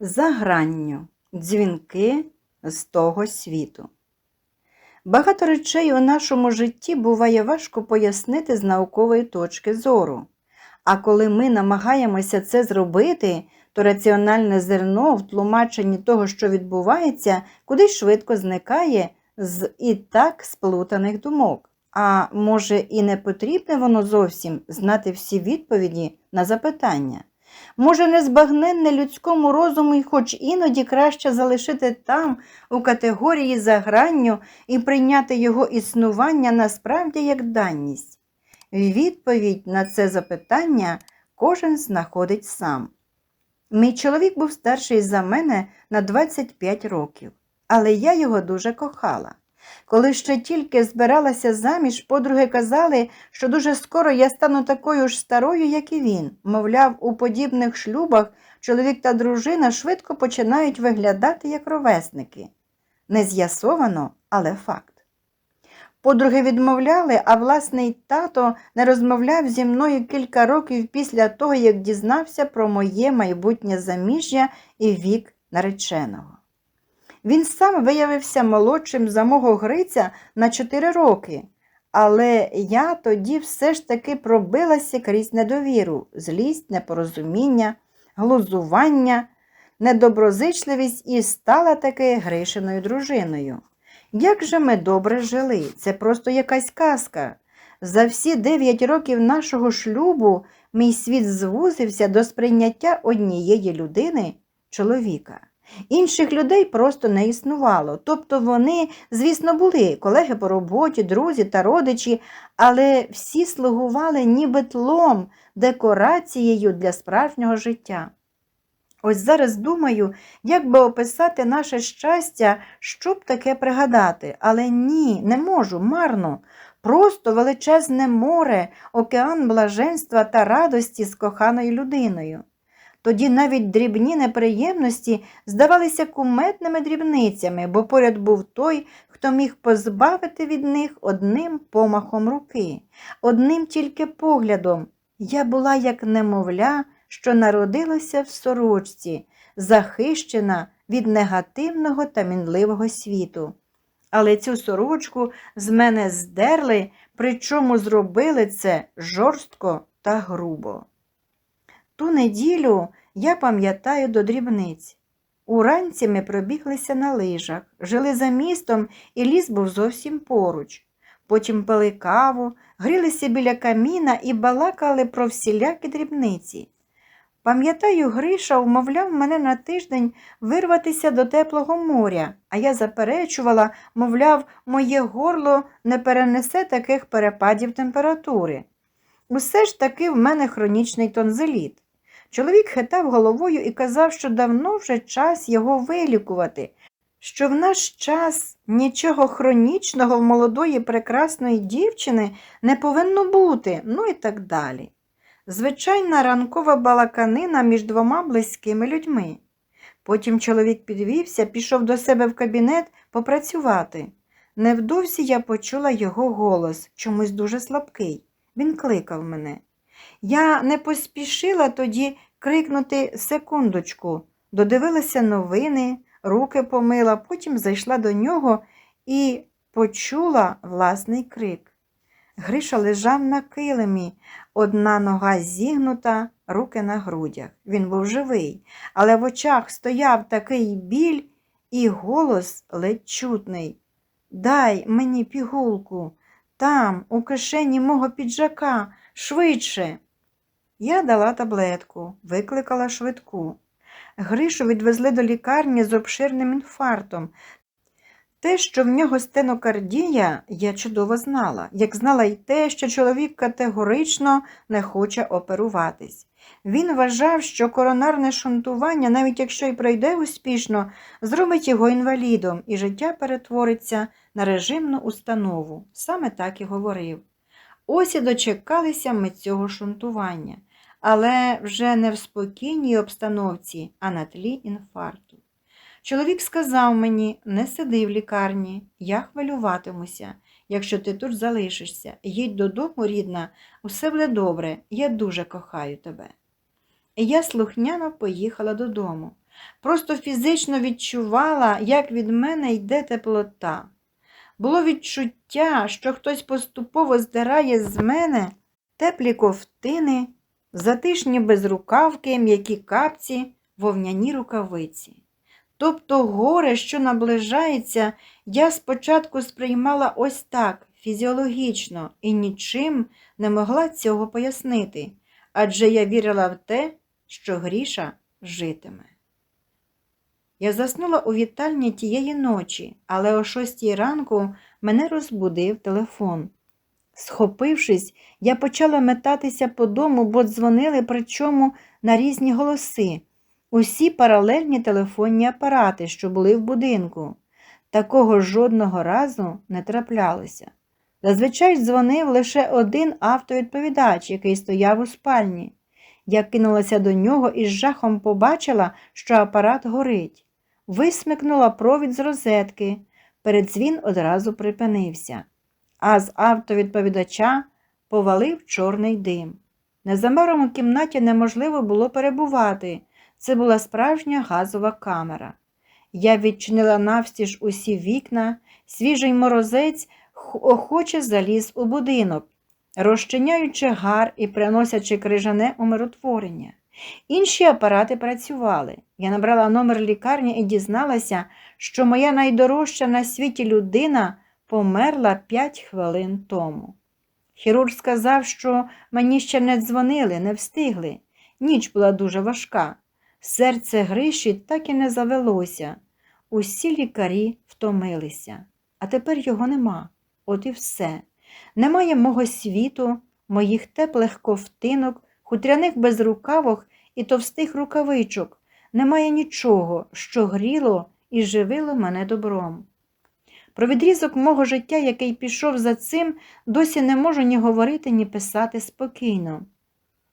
За гранню. Дзвінки з того світу. Багато речей у нашому житті буває важко пояснити з наукової точки зору. А коли ми намагаємося це зробити, то раціональне зерно в тлумаченні того, що відбувається, кудись швидко зникає з і так сплутаних думок. А може, і не потрібне воно зовсім знати всі відповіді на запитання. Може, незбагненне людському розуму і хоч іноді краще залишити там, у категорії за гранню, і прийняти його існування насправді як даність. Відповідь на це запитання кожен знаходить сам. Мій чоловік був старший за мене на 25 років, але я його дуже кохала. Коли ще тільки збиралася заміж, подруги казали, що дуже скоро я стану такою ж старою, як і він. Мовляв, у подібних шлюбах чоловік та дружина швидко починають виглядати як ровесники. Не з'ясовано, але факт. Подруги відмовляли, а власний тато не розмовляв зі мною кілька років після того, як дізнався про моє майбутнє заміжжя і вік нареченого. Він сам виявився молодшим за мого Гриця на 4 роки, але я тоді все ж таки пробилася крізь недовіру, злість, непорозуміння, глузування, недоброзичливість і стала таки Гришиною дружиною. Як же ми добре жили, це просто якась казка. За всі дев'ять років нашого шлюбу мій світ звузився до сприйняття однієї людини чоловіка. Інших людей просто не існувало. Тобто вони, звісно, були колеги по роботі, друзі та родичі, але всі слугували ніби тлом, декорацією для справжнього життя. Ось зараз думаю, як би описати наше щастя, щоб таке пригадати, але ні, не можу, марно. Просто величезне море, океан блаженства та радості з коханою людиною. Тоді навіть дрібні неприємності здавалися куметними дрібницями, бо поряд був той, хто міг позбавити від них одним помахом руки, одним тільки поглядом. Я була як немовля, що народилася в сорочці, захищена від негативного та мінливого світу. Але цю сорочку з мене здерли, причому зробили це жорстко та грубо. Ту неділю я пам'ятаю до дрібниць. Уранці ми пробіглися на лижах, жили за містом, і ліс був зовсім поруч. Потім пили каву, грілися біля каміна і балакали про всілякі дрібниці. Пам'ятаю, Гриша вмовляв мене на тиждень вирватися до теплого моря, а я заперечувала, мовляв, моє горло не перенесе таких перепадів температури. Усе ж таки в мене хронічний тонзиліт. Чоловік хитав головою і казав, що давно вже час його вилікувати, що в наш час нічого хронічного в молодої прекрасної дівчини не повинно бути, ну і так далі. Звичайна ранкова балаканина між двома близькими людьми. Потім чоловік підвівся, пішов до себе в кабінет попрацювати. Невдовзі я почула його голос, чомусь дуже слабкий. Він кликав мене. Я не поспішила тоді крикнути секундочку, додивилася новини, руки помила, потім зайшла до нього і почула власний крик. Гриша лежав на килимі, одна нога зігнута, руки на грудях. Він був живий, але в очах стояв такий біль і голос ледь чутний. Дай мені пігулку, там, у кишені мого піджака, швидше. Я дала таблетку, викликала швидку. Гришу відвезли до лікарні з обширним інфарктом. Те, що в нього стенокардія, я чудово знала, як знала й те, що чоловік категорично не хоче оперуватись. Він вважав, що коронарне шунтування, навіть якщо й пройде успішно, зробить його інвалідом і життя перетвориться на режимну установу. Саме так і говорив. Ось і дочекалися ми цього шунтування, але вже не в спокійній обстановці, а на тлі інфаркту. Чоловік сказав мені, не сиди в лікарні, я хвилюватимуся, якщо ти тут залишишся. Їдь додому, рідна, усе буде добре, я дуже кохаю тебе. я слухняно поїхала додому. Просто фізично відчувала, як від мене йде теплота. Було відчуття, що хтось поступово здирає з мене теплі ковтини, затишні безрукавки, м'які капці, вовняні рукавиці. Тобто горе, що наближається, я спочатку сприймала ось так, фізіологічно, і нічим не могла цього пояснити, адже я вірила в те, що Гріша житиме. Я заснула у вітальні тієї ночі, але о шостій ранку мене розбудив телефон. Схопившись, я почала метатися по дому, бо дзвонили, причому на різні голоси. Усі паралельні телефонні апарати, що були в будинку. Такого жодного разу не траплялося. Зазвичай дзвонив лише один автовідповідач, який стояв у спальні. Я кинулася до нього і з жахом побачила, що апарат горить. Висмикнула провід з розетки. Передзвін одразу припинився, а з автовідповідача повалив чорний дим. Незабаром у кімнаті неможливо було перебувати. Це була справжня газова камера. Я відчинила навстіж усі вікна, свіжий морозець охоче заліз у будинок, розчиняючи гар і приносячи крижане умиротворення. Інші апарати працювали. Я набрала номер лікарні і дізналася, що моя найдорожча на світі людина померла п'ять хвилин тому. Хірург сказав, що мені ще не дзвонили, не встигли. Ніч була дуже важка. Серце Гриші так і не завелося. Усі лікарі втомилися, а тепер його нема. От і все. Немає мого світу, моїх теплих ковтинок, хутряних безрукавок і товстих рукавичок. Немає нічого, що гріло і живило мене добром. Про відрізок мого життя, який пішов за цим, досі не можу ні говорити, ні писати спокійно.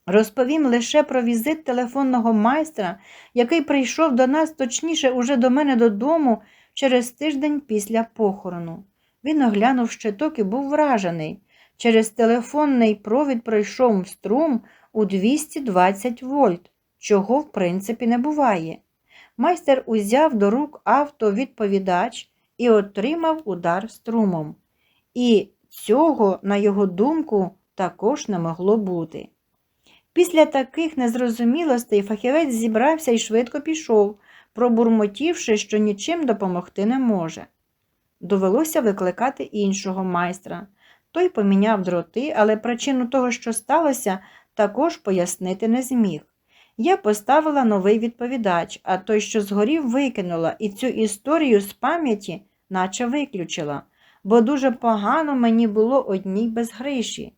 Розповім лише про візит телефонного майстра, який прийшов до нас, точніше, уже до мене додому через тиждень після похорону. Він оглянув щиток і був вражений. Через телефонний провід пройшов струм у 220 вольт, чого, в принципі, не буває. Майстер узяв до рук автовідповідач і отримав удар струмом. І цього, на його думку, також не могло бути. Після таких незрозумілостей фахівець зібрався і швидко пішов, пробурмотівши, що нічим допомогти не може. Довелося викликати іншого майстра. Той поміняв дроти, але причину того, що сталося, також пояснити не зміг. Я поставила новий відповідач, а той, що згорів, викинула і цю історію з пам'яті, наче виключила, бо дуже погано мені було одній без гриші.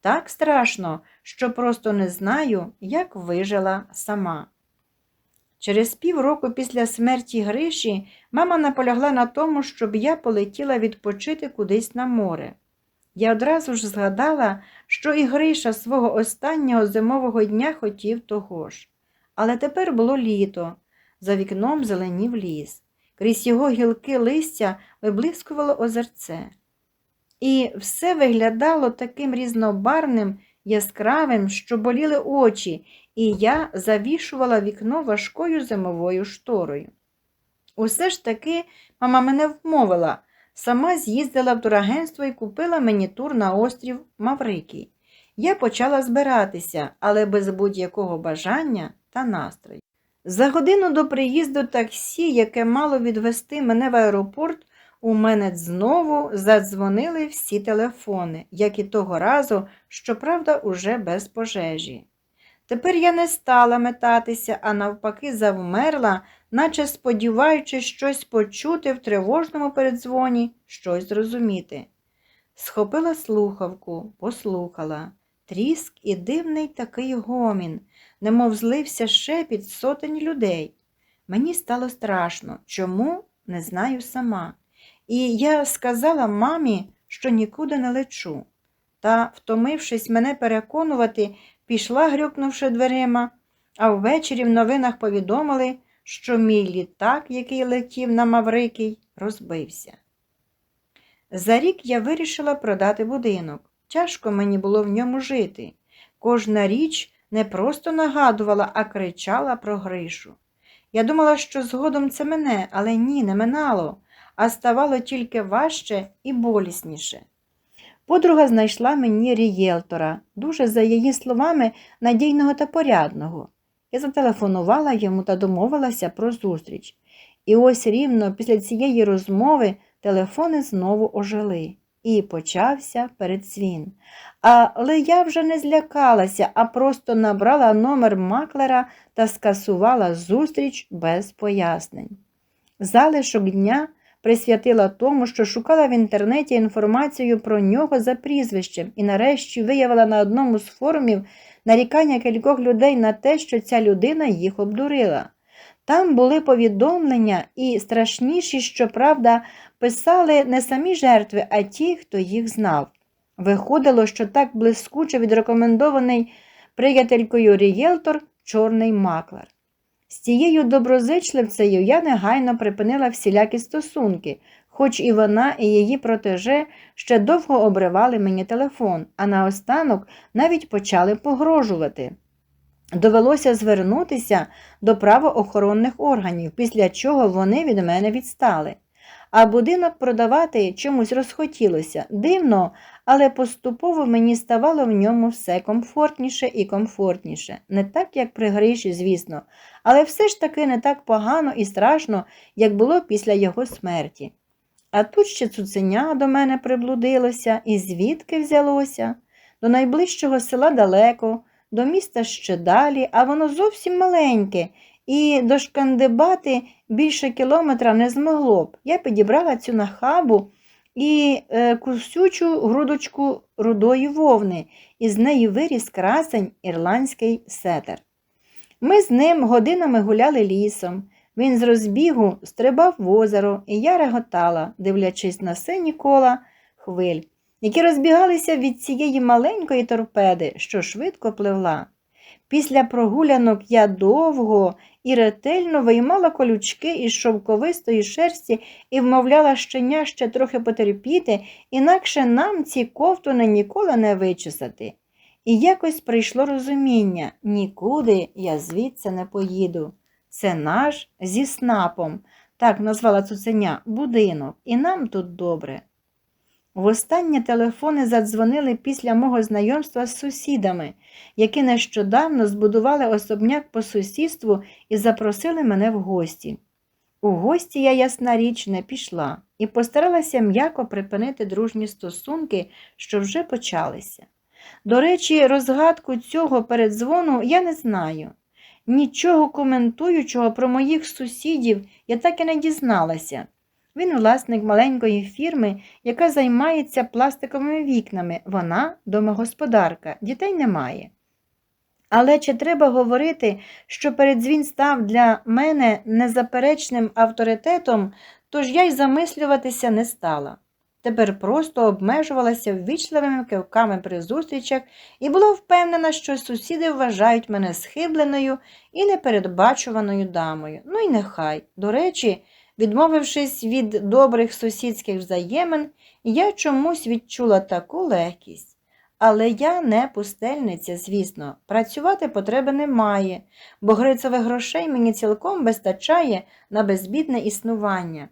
Так страшно, що просто не знаю, як вижила сама. Через півроку після смерті Гриші мама наполягла на тому, щоб я полетіла відпочити кудись на море. Я одразу ж згадала, що і Гриша свого останнього зимового дня хотів того ж. Але тепер було літо, за вікном зеленів ліс. Крізь його гілки листя виблискувало озерце. І все виглядало таким різнобарним, яскравим, що боліли очі, і я завішувала вікно важкою зимовою шторою. Усе ж таки мама мене вмовила, сама з'їздила в турагентство і купила мені тур на острів Маврикій. Я почала збиратися, але без будь-якого бажання та настрою. За годину до приїзду таксі, яке мало відвести мене в аеропорт, у мене знову задзвонили всі телефони, як і того разу, щоправда, уже без пожежі. Тепер я не стала метатися, а навпаки, завмерла, наче сподіваючись щось почути в тривожному передзвоні, щось зрозуміти. Схопила слухавку, послухала. Тріск і дивний такий гомін, немов злився шепіт сотень людей. Мені стало страшно, чому не знаю сама. І я сказала мамі, що нікуди не лечу. Та, втомившись мене переконувати, пішла, грюкнувши дверима, а ввечері в новинах повідомили, що мій літак, який летів на Маврикій, розбився. За рік я вирішила продати будинок. Тяжко мені було в ньому жити. Кожна річ не просто нагадувала, а кричала про Гришу. Я думала, що згодом це мене, але ні, не минало, а ставало тільки важче і болісніше. Подруга знайшла мені рієлтора, дуже, за її словами, надійного та порядного. Я зателефонувала йому та домовилася про зустріч. І ось рівно після цієї розмови телефони знову ожили. І почався передзвін. Але я вже не злякалася, а просто набрала номер маклера та скасувала зустріч без пояснень. Залишок дня присвятила тому, що шукала в інтернеті інформацію про нього за прізвищем і нарешті виявила на одному з форумів нарікання кількох людей на те, що ця людина їх обдурила. Там були повідомлення і страшніші, щоправда, писали не самі жертви, а ті, хто їх знав. Виходило, що так блискуче відрекомендований приятелькою рієлтор чорний маклер. З цією доброзичливцею я негайно припинила всілякі стосунки, хоч і вона, і її протеже ще довго обривали мені телефон, а наостанок навіть почали погрожувати. Довелося звернутися до правоохоронних органів, після чого вони від мене відстали. А будинок продавати чомусь розхотілося. Дивно, але поступово мені ставало в ньому все комфортніше і комфортніше. Не так, як при Гриші, звісно, але все ж таки не так погано і страшно, як було після його смерті. А тут ще цуценя до мене приблудилося, і звідки взялося? До найближчого села далеко, до міста ще далі, а воно зовсім маленьке, і дошкандибати більше кілометра не змогло б. Я підібрала цю нахабу і е, кусючу грудочку рудої вовни, і з неї виріс красень ірландський сетер. Ми з ним годинами гуляли лісом. Він з розбігу стрибав в озеро, і я реготала, дивлячись на сині кола хвиль, які розбігалися від цієї маленької торпеди, що швидко пливла. Після прогулянок я довго і ретельно виймала колючки із шовковистої шерсті і вмовляла щеня ще трохи потерпіти, інакше нам ці ковтуни ніколи не вичесати. І якось прийшло розуміння нікуди я звідси не поїду. Це наш зі снапом, так назвала цуценя, будинок, і нам тут добре. Востаннє телефони задзвонили після мого знайомства з сусідами, які нещодавно збудували особняк по сусідству і запросили мене в гості. У гості я, ясна річ, не пішла і постаралася м'яко припинити дружні стосунки, що вже почалися. До речі, розгадку цього передзвону я не знаю. Нічого коментуючого про моїх сусідів я так і не дізналася. Він власник маленької фірми, яка займається пластиковими вікнами. Вона домогосподарка, дітей немає. Але чи треба говорити, що передзвін став для мене незаперечним авторитетом, тож я й замислюватися не стала. Тепер просто обмежувалася ввічливими кивками при зустрічах і була впевнена, що сусіди вважають мене схибленою і непередбачуваною дамою. Ну і нехай. До речі, Відмовившись від добрих сусідських взаємин, я чомусь відчула таку легкість. Але я не пустельниця, звісно, працювати потреби немає, бо грицевих грошей мені цілком вистачає на безбідне існування.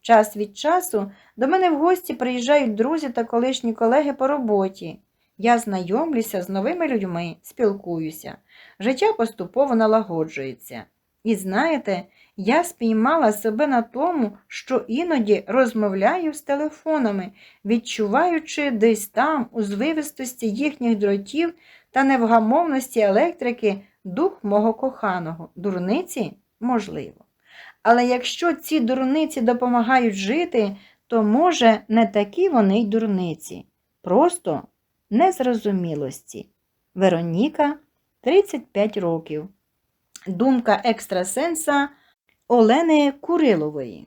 Час від часу до мене в гості приїжджають друзі та колишні колеги по роботі. Я знайомлюся з новими людьми, спілкуюся, життя поступово налагоджується. І знаєте, я спіймала себе на тому, що іноді розмовляю з телефонами, відчуваючи десь там, у звивистості їхніх дротів та невгамовності електрики дух мого коханого. Дурниці можливо. Але якщо ці дурниці допомагають жити, то, може, не такі вони й дурниці, просто незрозумілості. Вероніка 35 років. Думка екстрасенса Олени Курилової.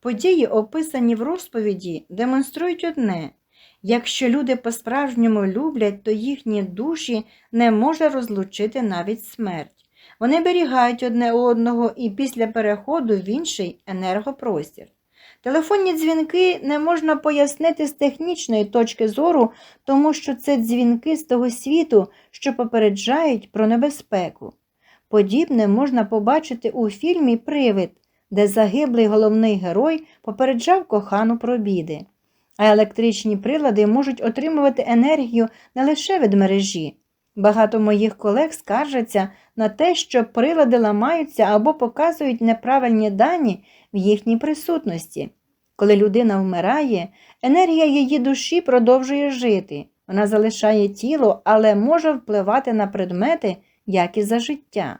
Події, описані в розповіді, демонструють одне якщо люди по-справжньому люблять, то їхні душі не може розлучити навіть смерть. Вони берігають одне одного і після переходу в інший енергопростір. Телефонні дзвінки не можна пояснити з технічної точки зору, тому що це дзвінки з того світу, що попереджають про небезпеку. Подібне можна побачити у фільмі Привид, де загиблий головний герой попереджав кохану про біди. А електричні прилади можуть отримувати енергію не лише від мережі. Багато моїх колег скаржаться на те, що прилади ламаються або показують неправильні дані в їхній присутності. Коли людина вмирає, енергія її душі продовжує жити. Вона залишає тіло, але може впливати на предмети, як і за життя.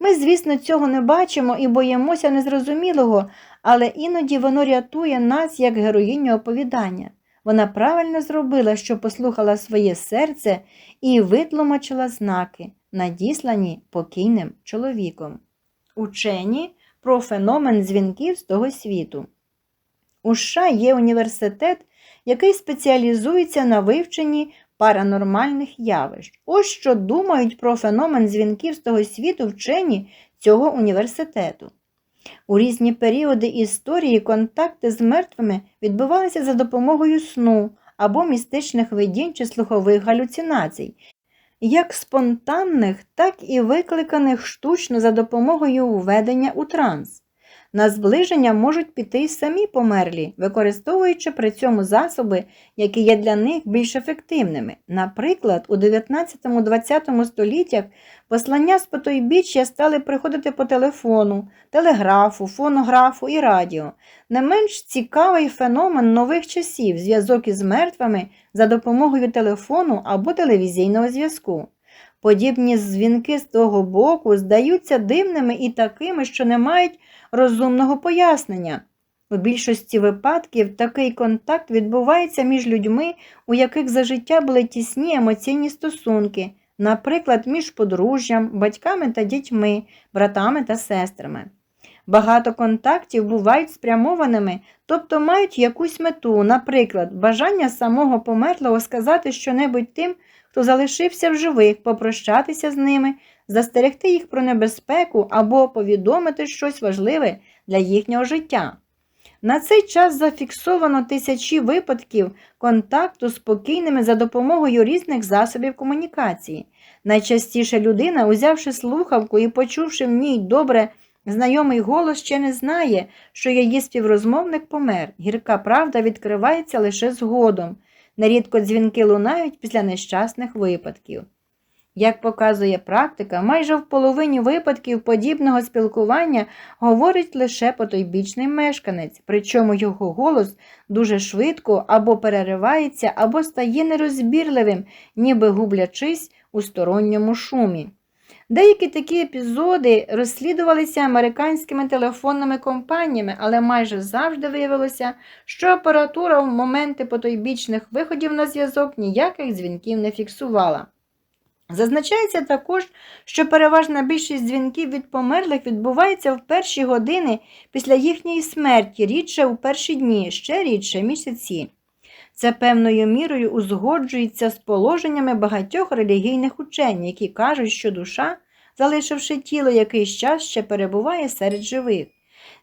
Ми, звісно, цього не бачимо і боїмося незрозумілого, але іноді воно рятує нас як героїню оповідання. Вона правильно зробила, що послухала своє серце і витлумачила знаки, надіслані покійним чоловіком. Учені про феномен дзвінків з того світу. У США є університет, який спеціалізується на вивченні паранормальних явищ. Ось що думають про феномен дзвінків з того світу вчені цього університету. У різні періоди історії контакти з мертвими відбувалися за допомогою сну або містичних видінь чи слухових галюцинацій, як спонтанних, так і викликаних штучно за допомогою введення у транс. На зближення можуть піти й самі померлі, використовуючи при цьому засоби, які є для них більш ефективними. Наприклад, у 19-20 століттях послання з потойбіччя стали приходити по телефону, телеграфу, фонографу і радіо. Не менш цікавий феномен нових часів зв'язок із мертвими за допомогою телефону або телевізійного зв'язку. Подібні дзвінки з того боку здаються дивними і такими, що не мають розумного пояснення. У більшості випадків такий контакт відбувається між людьми, у яких за життя були тісні емоційні стосунки, наприклад, між подружжям, батьками та дітьми, братами та сестрами. Багато контактів бувають спрямованими, тобто мають якусь мету, наприклад, бажання самого померлого сказати щонебудь тим, хто залишився в живих, попрощатися з ними, застерегти їх про небезпеку або повідомити щось важливе для їхнього життя. На цей час зафіксовано тисячі випадків контакту з покійними за допомогою різних засобів комунікації. Найчастіше людина, узявши слухавку і почувши в ній добре знайомий голос, ще не знає, що її співрозмовник помер. Гірка правда відкривається лише згодом. Нерідко дзвінки лунають після нещасних випадків. Як показує практика, майже в половині випадків подібного спілкування говорить лише потойбічний мешканець, причому його голос дуже швидко або переривається, або стає нерозбірливим, ніби гублячись у сторонньому шумі. Деякі такі епізоди розслідувалися американськими телефонними компаніями, але майже завжди виявилося, що апаратура в моменти потойбічних виходів на зв'язок ніяких дзвінків не фіксувала. Зазначається також, що переважна більшість дзвінків від померлих відбувається в перші години після їхньої смерті, рідше у перші дні, ще рідше місяці. Це певною мірою узгоджується з положеннями багатьох релігійних учень, які кажуть, що душа, залишивши тіло якийсь час, ще перебуває серед живих.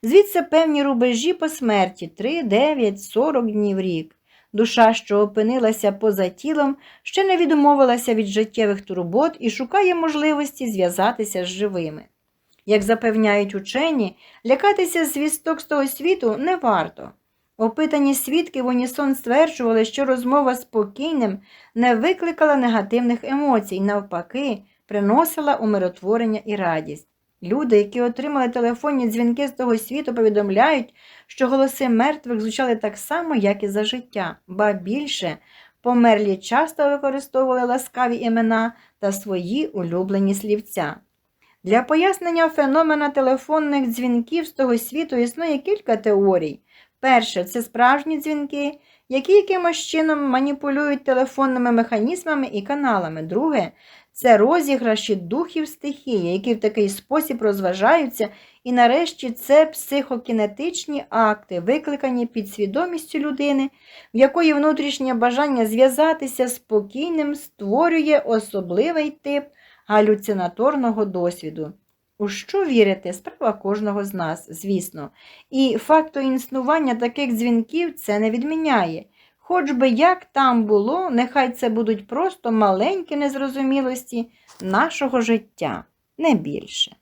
Звідси певні рубежі по смерті 3, 9, 40 днів рік. Душа, що опинилася поза тілом, ще не відмовилася від життєвих турбот і шукає можливості зв'язатися з живими. Як запевняють учені, лякатися звісток з того світу не варто. Опитані свідки в унісон стверджували, що розмова з покійним не викликала негативних емоцій, навпаки, приносила умиротворення і радість. Люди, які отримали телефонні дзвінки з того світу, повідомляють, що голоси мертвих звучали так само, як і за життя, ба більше померлі часто використовували ласкаві імена та свої улюблені слівця. Для пояснення феномена телефонних дзвінків з того світу існує кілька теорій. Перше це справжні дзвінки, які якимось чином маніпулюють телефонними механізмами і каналами. Друге це розіграші духів стихії, які в такий спосіб розважаються, і нарешті це психокінетичні акти, викликані підсвідомістю людини, в якої внутрішнє бажання зв'язатися спокійним створює особливий тип галюцинаторного досвіду. У що вірити? Справа кожного з нас, звісно. І факту існування таких дзвінків це не відміняє. Хоч би як там було, нехай це будуть просто маленькі незрозумілості нашого життя, не більше.